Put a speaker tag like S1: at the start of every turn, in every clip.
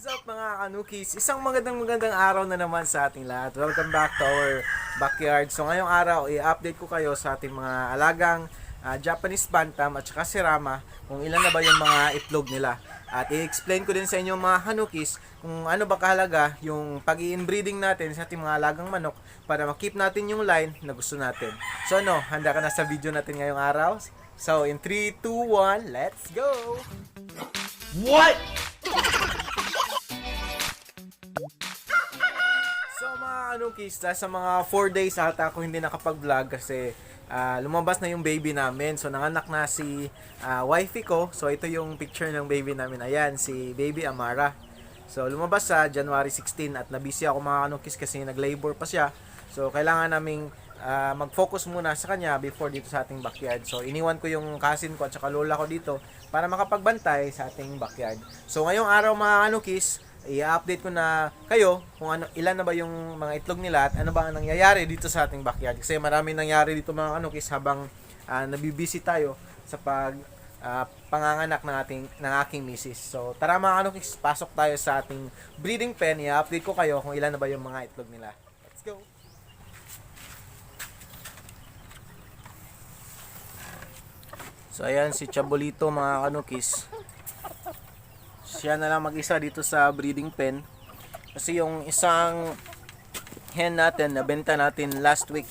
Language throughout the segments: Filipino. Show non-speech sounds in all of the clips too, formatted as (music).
S1: What's up mga kanukis? Isang magandang magandang araw na naman sa ating lahat. Welcome back to our backyard. So ngayong araw, i-update ko kayo sa ating mga alagang ah, Japanese Bantam at saka Sirama kung ilan na ba yung mga itlog nila. At i-explain ko din sa inyo mga hanukis kung ano ba kahalaga yung pag inbreeding natin sa ating mga alagang manok para makip natin yung line na gusto natin. So ano, handa ka na sa video natin ngayong araw? So in 3, 2, 1, let's go!
S2: What?
S1: Mga kanukis, dahil sa mga 4 days ata ako hindi nakapag-vlog kasi ah, lumabas na yung baby namin. So nanganak na si ah, wifey ko. So ito yung picture ng baby namin. Ayan, si baby Amara. So lumabas sa January 16 at nabisi ako mga kanukis kasi nag-labor pa siya. So kailangan naming ah, mag-focus muna sa kanya before dito sa ating backyard. So iniwan ko yung cousin ko at saka lola ko dito para makapagbantay sa ating backyard. So ngayong araw mga kanukis, i-update ko na kayo kung ano ilan na ba yung mga itlog nila at ano ba ang nangyayari dito sa ating backyard kasi marami nangyari dito mga kanukis habang ah, nabibisi tayo sa pag ah, panganganak ng ating ng aking misis. So tara mga kanukis, pasok tayo sa ating breeding pen. I-update ko kayo kung ilan na ba yung mga itlog nila. Let's go. So ayan si Chabolito mga kanukis siya na lang mag-isa dito sa breeding pen. Kasi yung isang hen natin, nabenta natin last week.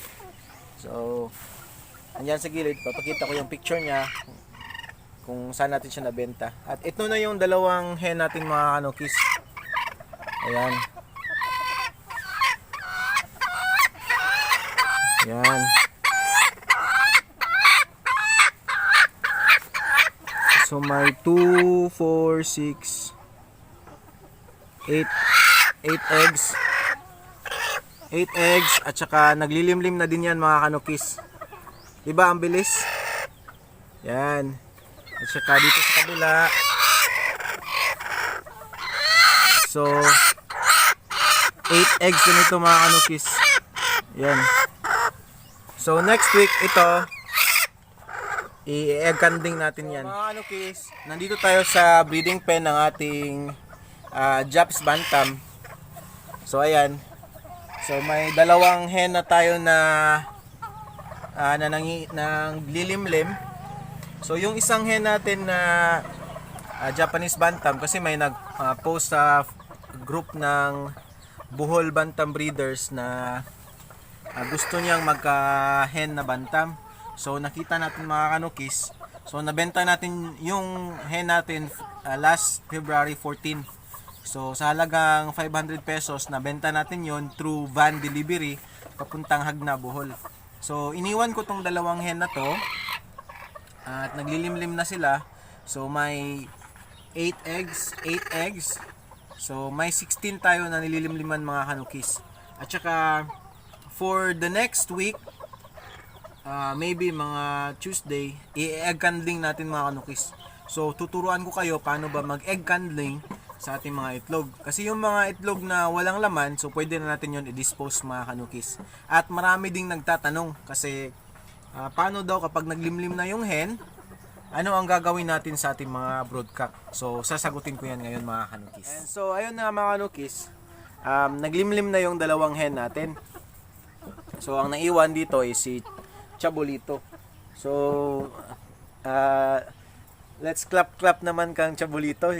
S1: So, andyan sa gilid, papakita ko yung picture niya kung saan natin siya nabenta. At ito na yung dalawang hen natin mga kanukis. Ayan. Ayan. May 2, 4, 6, 8, 8 eggs. 8 eggs at saka naglilimlim na din yan mga kanukis. Diba ang bilis? Yan. At saka dito sa kabila. So 8 eggs din ito mga kanukis. Yan. So next week ito i-egg natin yan. Mga ano kids, nandito tayo sa breeding pen ng ating ah, Japs Bantam. So ayan. So may dalawang hen na tayo na ah, na nangi, nang lilimlim. So yung isang hen natin na ah, Japanese Bantam kasi may nag-post sa group ng Buhol Bantam Breeders na ah, gusto niyang magka-hen na bantam. So nakita natin mga kanukis. So nabenta natin yung hen natin uh, last February 14. So sa halagang 500 pesos nabenta natin yon through van delivery papuntang Hagna Bohol. So iniwan ko tong dalawang hen na to at naglilimlim na sila. So may 8 eggs, 8 eggs. So may 16 tayo na nililimliman mga kanukis. At saka for the next week ah, maybe mga Tuesday, i-egg candling natin mga kanukis. So, tuturuan ko kayo paano ba mag-egg candling sa ating mga itlog. Kasi yung mga itlog na walang laman, so pwede na natin yon i-dispose mga kanukis. At marami ding nagtatanong kasi ah, paano daw kapag naglimlim na yung hen, ano ang gagawin natin sa ating mga broodcock? So, sasagutin ko yan ngayon mga kanukis. And so, ayun na mga kanukis, um, naglimlim na yung dalawang hen natin. So, ang naiwan dito is si Chabolito. So, uh, let's clap clap naman kang Chabolito.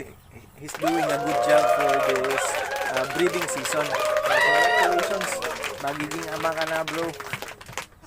S1: He's doing a good job for this uh, breeding season. Congratulations. Magiging ama ka na bro.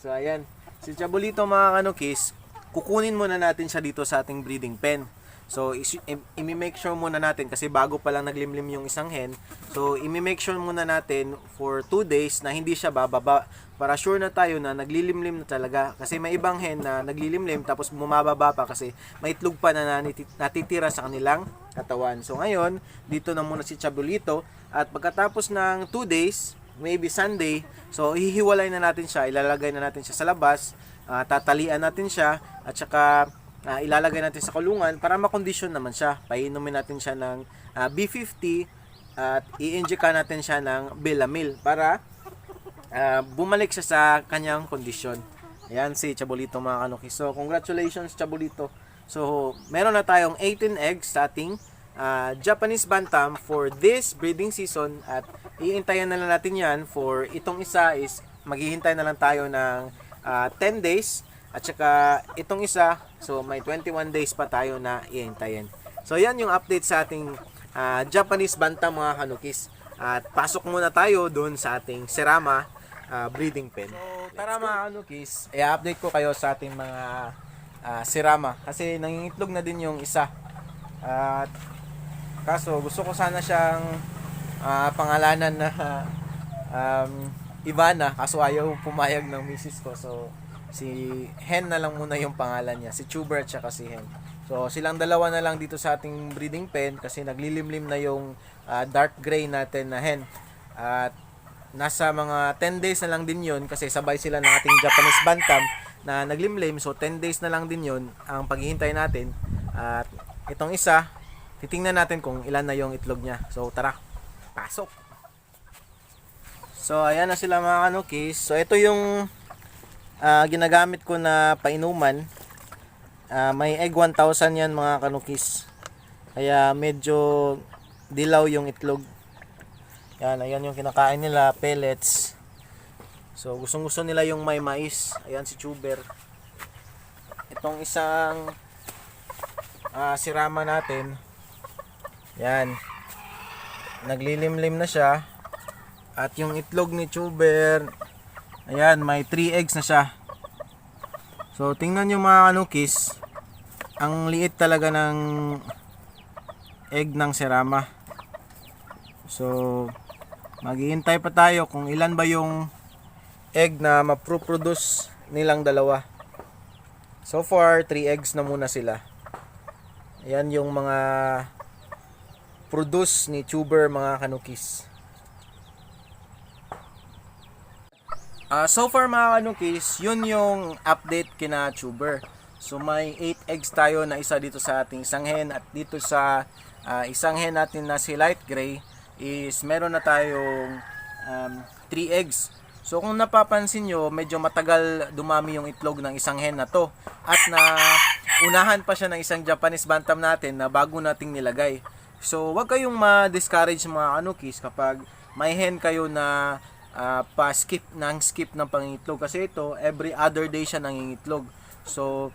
S1: So, ayan. Si Chabolito mga kanukis, kukunin muna natin siya dito sa ating breeding pen. So, is- i- imi-make sure muna natin kasi bago pa lang naglimlim yung isang hen. So, imi-make sure muna natin for 2 days na hindi siya bababa para sure na tayo na naglilimlim na talaga. Kasi may ibang hen na naglilimlim tapos bumababa pa kasi may itlog pa na natitira sa kanilang katawan. So, ngayon, dito na muna si Chabulito at pagkatapos ng 2 days, maybe Sunday, so hihiwalay na natin siya, ilalagay na natin siya sa labas, ah, tatalian natin siya at saka ah, ilalagay natin sa kulungan para makondisyon naman siya. Painumin natin siya ng ah, B50 at i-inject natin siya ng Belamil para ah, bumalik siya sa kanyang kondisyon. Ayan si Chabolito mga kanuki. So congratulations Chabolito. So meron na tayong 18 eggs sa ating ah, Japanese Bantam for this breeding season at iintayin na lang natin yan for itong isa is maghihintay na lang tayo ng ah, 10 days at saka itong isa so may 21 days pa tayo na iintayin. So yan yung update sa ating ah, Japanese Bantam mga kanukis. At pasok muna tayo doon sa ating Serama ah, breeding pen. So tara mga kanukis, i-update ko kayo sa ating mga ah, Serama kasi nangingitlog na din yung isa. At kaso gusto ko sana siyang ah, pangalanan na (laughs) um, Ivana kaso ayaw pumayag ng misis ko. So si Hen na lang muna yung pangalan niya, si Chuber at saka si Hen. So silang dalawa na lang dito sa ating breeding pen kasi naglilimlim na yung ah, dark gray natin na Hen. At nasa mga 10 days na lang din yun kasi sabay sila ng ating Japanese Bantam na naglimlim. So 10 days na lang din yun ang paghihintay natin. At itong isa, titingnan natin kung ilan na yung itlog niya. So tara, pasok! So ayan na sila mga kanukis. So ito yung ah, ginagamit ko na painuman. Ah, may egg 1000 yan mga kanukis. Kaya medyo dilaw yung itlog. Yan, ayan yung kinakain nila, pellets. So gustong gusto nila yung may mais. Ayan si Chuber. Itong isang ah, sirama natin. Yan. Naglilimlim na siya. At yung itlog ni Chuber, ayan, may 3 eggs na siya. So, tingnan nyo mga kanukis, ang liit talaga ng egg ng serama. So, maghihintay pa tayo kung ilan ba yung egg na maproproduce nilang dalawa. So far, 3 eggs na muna sila. Ayan yung mga produce ni tuber mga kanukis. Ah, so far mga kanukis, yun yung update kina tuber. So may 8 eggs tayo na isa dito sa ating isang hen at dito sa ah, isang hen natin na si light gray is meron na tayong um, 3 eggs. So kung napapansin nyo, medyo matagal dumami yung itlog ng isang hen na to. At na unahan pa siya ng isang Japanese bantam natin na bago nating nilagay. So wag kayong ma-discourage mga kanukis kapag may hen kayo na ah, pa-skip ng skip ng pangingitlog kasi ito every other day siya nangingitlog. So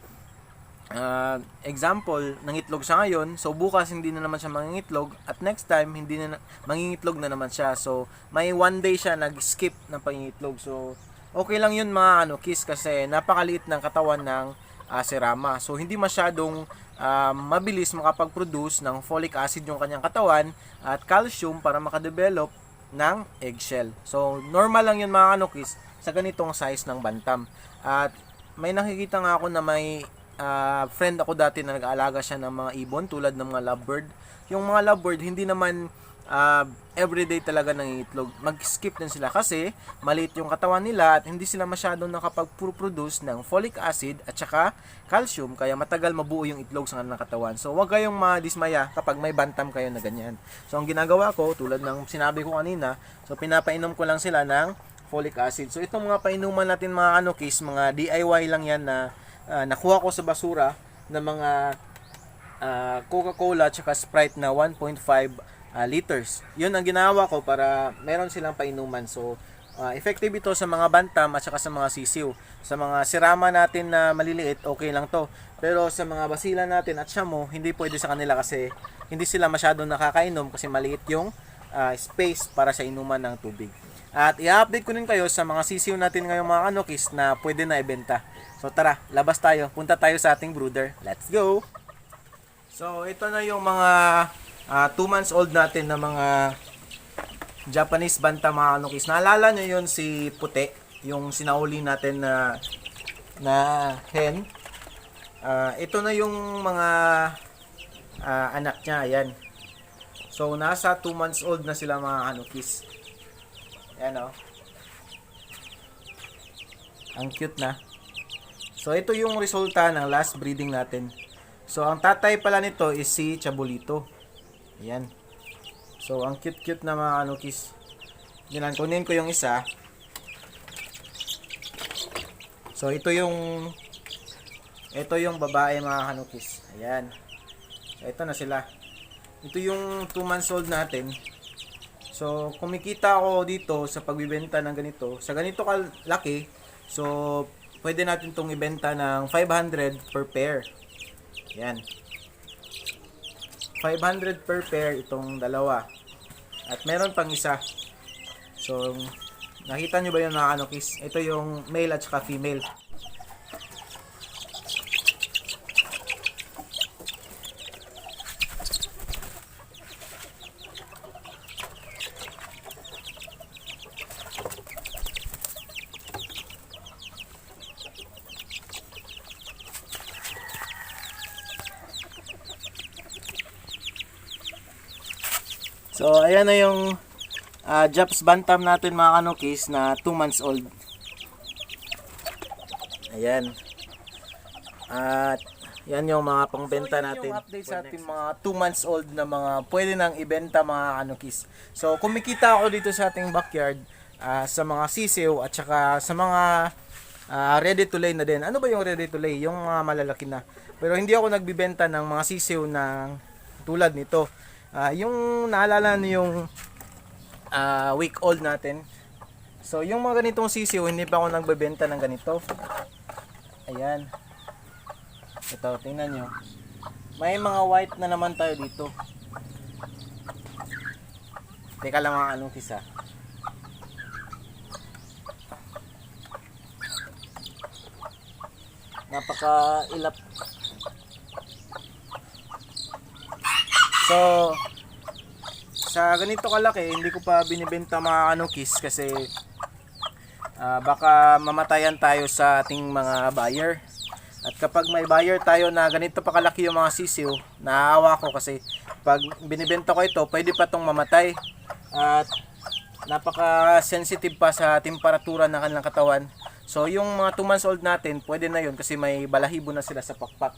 S1: ah, example, nangitlog siya ngayon, so bukas hindi na naman siya mangingitlog at next time hindi na mangingitlog na naman siya. So may one day siya nag-skip ng pangingitlog. So okay lang 'yun mga ano kiss kasi napakaliit ng katawan ng ah, serama. So hindi masyadong ah, mabilis makapag-produce ng folic acid yung kanyang katawan at calcium para makadevelop ng eggshell. So, normal lang yun mga kanukis sa ganitong size ng bantam. At may nakikita nga ako na may ah, friend ako dati na nag-aalaga siya ng mga ibon tulad ng mga lovebird. Yung mga lovebird hindi naman ah, everyday talaga nangingitlog. Mag-skip din sila kasi maliit yung katawan nila at hindi sila masyadong nakapag-produce ng folic acid at saka calcium kaya matagal mabuo yung itlog sa kanilang katawan. So huwag kayong madismaya kapag may bantam kayo na ganyan. So ang ginagawa ko tulad ng sinabi ko kanina, so pinapainom ko lang sila ng folic acid. So itong mga painuman natin mga anokis, mga DIY lang yan na ah, nakuha ko sa basura ng mga ah, Coca-Cola at Sprite na 1.5 ah, liters. Yun ang ginawa ko para meron silang painuman. So, ah, effective ito sa mga bantam at saka sa mga sisiw. Sa mga sirama natin na maliliit, okay lang to. Pero sa mga basila natin at syamo, hindi pwede sa kanila kasi hindi sila masyadong nakakainom kasi maliit yung ah, space para sa inuman ng tubig. At i-update ko din kayo sa mga sisiw natin ngayong mga kanokis na pwede na ibenta. So tara, labas tayo. Punta tayo sa ating brooder. Let's go! So, ito na yung mga 2 months old natin na mga Japanese Bantam mga kanukis. Naalala nyo yun si Puti, yung sinauli natin na na hen. Ah, ito na yung mga ah, anak niya, ayan. So, nasa 2 months old na sila mga kanukis. Ayan o. Ang cute na. So, ito yung resulta ng last breeding natin. So, ang tatay pala nito is si Chabulito. Ayan. So, ang cute-cute na mga kanukis. Yan, kunin ko yung isa. So, ito yung ito yung babae mga kanukis. Ayan. So, ito na sila. ito yung 2 months old natin. So, kumikita ako dito sa pagbibenta ng ganito. Sa ganito kalaki, so, pwede natin itong ibenta ng 500 per pair. Yan. 500 per pair itong dalawa. At meron pang isa. So, nakita nyo ba yung mga anokis? Ito yung male at saka female. So, ayan na yung uh, Japs Bantam natin mga kanukis na 2 months old. Ayan. At yan yung mga pangbenta natin. yung update sa ating mga 2 months old na mga pwede nang ibenta mga kanukis. So, kumikita ako dito sa ating backyard ah, sa mga sisiw at saka sa mga ah, ready to lay na din. Ano ba yung ready to lay? Yung mga malalaki na. Pero hindi ako nagbibenta ng mga sisiw na tulad nito. Ah, yung naalala niyo yung ah, week old natin. So, yung mga ganitong sisiw, hindi pa ako nagbebenta ng ganito. Ayan. Ito, tingnan nyo. May mga white na naman tayo dito. Teka lang mga anong kisa. Napaka ilap. So, sa ganito kalaki, hindi ko pa binibenta mga anukis kasi ah, baka mamatayan tayo sa ating mga buyer. At kapag may buyer tayo na ganito pa kalaki yung mga sisiw, naaawa ko kasi pag binibenta ko ito, pwede pa tong mamatay. At napaka-sensitive pa sa temperatura ng kanilang katawan. So yung mga 2 months old natin, pwede na yun kasi may balahibo na sila sa pakpak.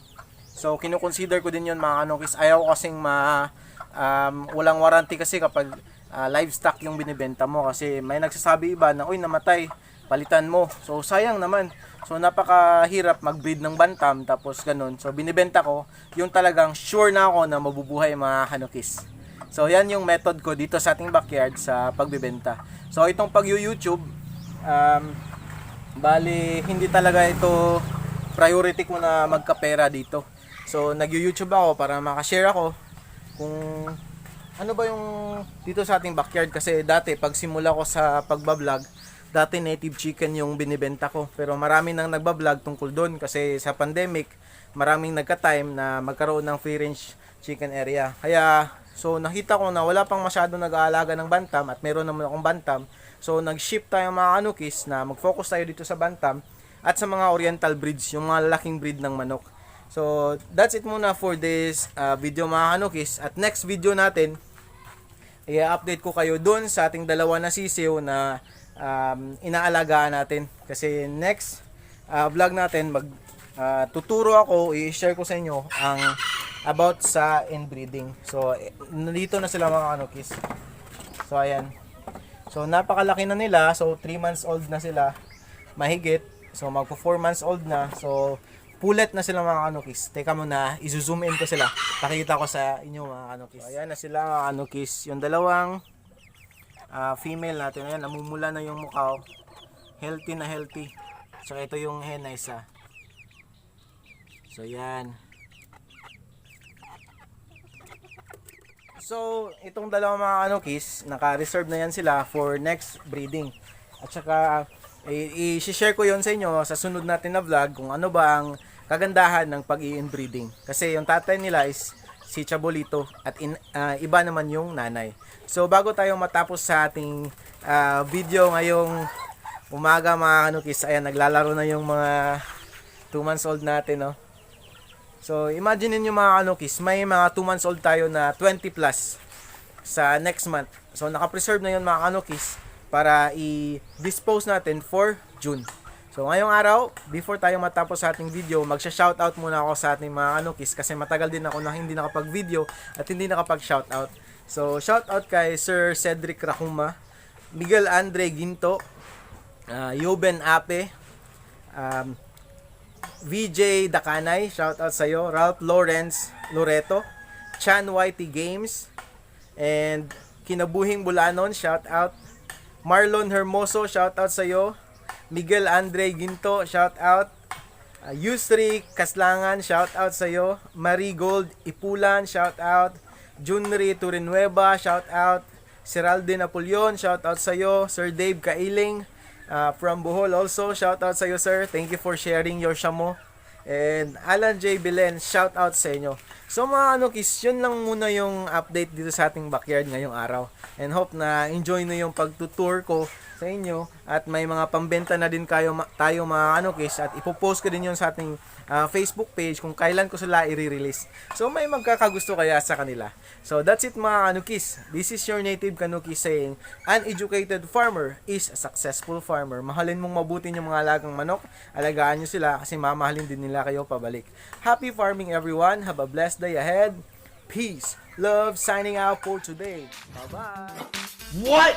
S1: So kino-consider ko din yun mga kanokis. Ayaw kasing ma um, walang warranty kasi kapag ah, livestock yung binibenta mo kasi may nagsasabi iba na uy namatay, palitan mo. So sayang naman. So napakahirap mag-breed ng bantam tapos ganun. So binibenta ko yung talagang sure na ako na mabubuhay mga kanokis. So yan yung method ko dito sa ating backyard sa pagbebenta. So itong pag-YouTube um, bali hindi talaga ito priority ko na magkapera dito. So nag-YouTube ako para makashare ako kung ano ba yung dito sa ating backyard. Kasi dati pag simula ko sa pagbablog dati native chicken yung binibenta ko. Pero marami nang nagbablog tungkol doon kasi sa pandemic maraming nagka-time na magkaroon ng free range chicken area. Kaya so nakita ko na wala pang masyado nag-aalaga ng bantam at meron naman akong bantam. So nag-ship tayo mga anukis na mag-focus tayo dito sa bantam at sa mga oriental breeds yung mga laking breed ng manok So, that's it muna for this uh, video mga kanukis. At next video natin, i-update ko kayo dun sa ating dalawa na sisiw na um, inaalagaan natin. Kasi next uh, vlog natin, mag uh, tuturo ako, i-share ko sa inyo ang about sa inbreeding. So, eh, nandito na sila mga kanukis. So, ayan. So, napakalaki na nila. So, 3 months old na sila. Mahigit. So, magpo 4 months old na. So, pulet na sila mga kanukis. Teka muna, i-zoom in ko sila. Pakita ko sa inyo mga kanukis. So, ayan na sila mga kanukis. Yung dalawang ah, female natin. Ayan, namumula na yung mukha. oh. Healthy na healthy. So, ito yung hen na isa. So, yan. So, itong dalawang mga kanukis, naka-reserve na yan sila for next breeding. At saka, i-share ko yon sa inyo sa sunod natin na vlog kung ano ba ang kagandahan ng pag inbreeding Kasi yung tatay nila is si Chabolito at in, ah, iba naman yung nanay. So, bago tayo matapos sa ating ah, video ngayong umaga mga kanukis, ayan, naglalaro na yung mga 2 months old natin, no? So, imagine niyo mga kanukis, may mga 2 months old tayo na 20 plus sa next month. So, naka-preserve na yun mga kanukis para i-dispose natin for June. So, ngayong araw, before tayo matapos sa ating video, magsha-shoutout muna ako sa ating mga kanukis kasi matagal din ako na hindi nakapag-video at hindi nakapag-shoutout. So, shoutout kay Sir Cedric Racuma, Miguel Andre Ginto, uh, Yoben Ape, um, VJ Dakanay, shout out sa iyo, Ralph Lawrence Loreto, Chan YT Games. And Kinabuhing Bulanon, shout out. Marlon Hermoso, shout out sa iyo. Miguel Andre Ginto, shout out. Uh, Yusri Kaslangan, shout out sa iyo. Marigold Ipulan, shout out. Junri Turinueva, shout out. Siralde Napoleon, shout out sa iyo. Sir Dave Kailing uh, from Bohol also, shout out sa iyo sir. Thank you for sharing your shamo. And Alan J. Belen, shout out sa inyo. So mga ano kis, yun lang muna yung update dito sa ating backyard ngayong araw. And hope na enjoy nyo yung pagtutour ko sa inyo at may mga pambenta na din kayo tayo mga ano kis at ipopost ko din yun sa ating ah, Facebook page kung kailan ko sila i-release. So may magkakagusto kaya sa kanila. So that's it mga Kanukis. This is your native Kanuki saying, an educated farmer is a successful farmer. Mahalin mong mabuti yung mga alagang manok. Alagaan nyo sila kasi mamahalin din nila kayo pabalik. Happy farming everyone. Have a blessed day ahead. Peace. Love signing out for today. Bye-bye.
S2: What?